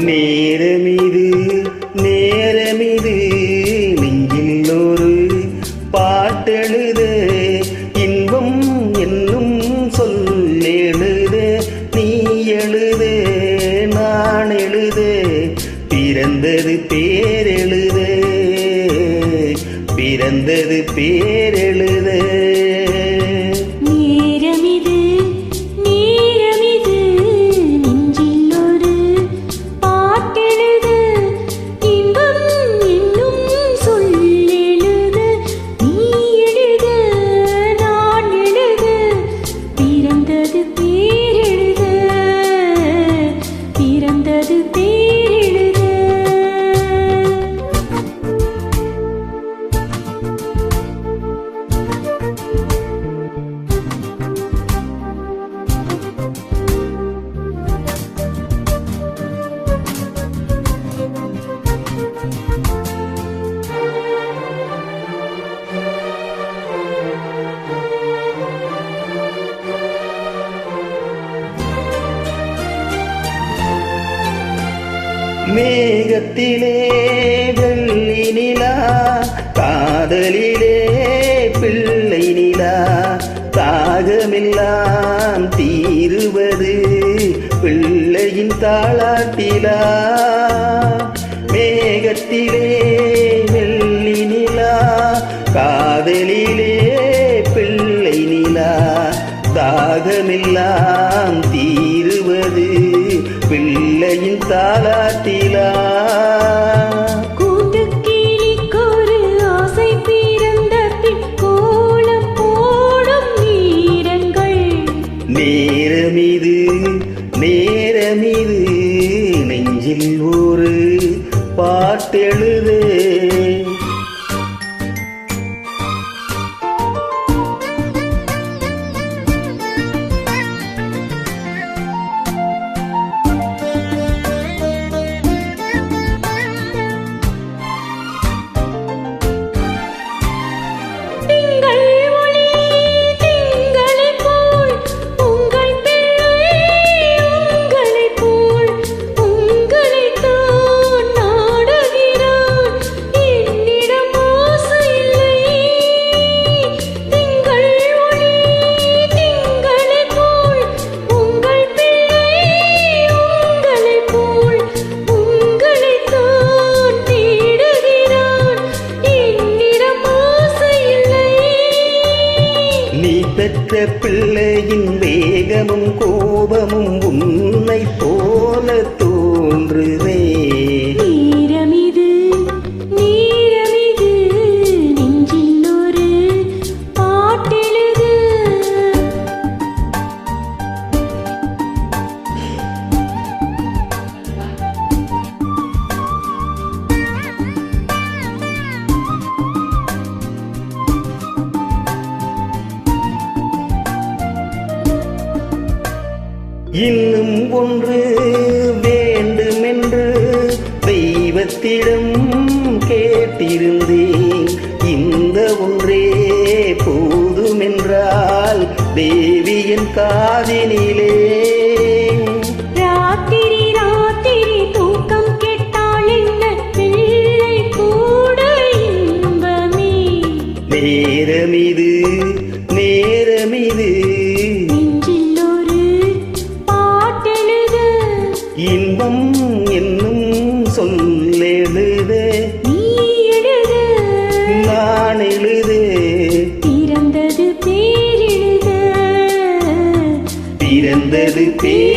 நேரமிது நேரமிது நெஞ்சில் ஒரு பாட்டெழுத இன்பம் என்னும் சொல் எழுத நீ எழுத நான் எழுத பிறந்தது பேரெழுத பிறந்தது பேரெழுத மேகத்திலே வெள்ளி நிலா காதலிலே பிள்ளை நிலா தாகமெல்லாம் தீருவது பிள்ளையின் தாளாட்டிலா. மேகத்திலே வெள்ளி நிலா காதலிலே பிள்ளை நிலா தாகமெல்லாம் தீருவது பிள்ளையின் தாளாட்டி. நேரமிது நேரமிது நெஞ்சில் ஒரு பாட்டெழுதே. பிள்ளையின் வேகமும் கோபமும் உன்னை இன்னும் ஒன்று வேண்டுமென்று தெய்வத்திடம் கேட்டிருந்தேன். இந்த ஒன்றே போதுமென்றால் தேவியின் காதினிலே. ராத்திரி ராத்திரி பேரெழுத பிறந்தது பேரெழுத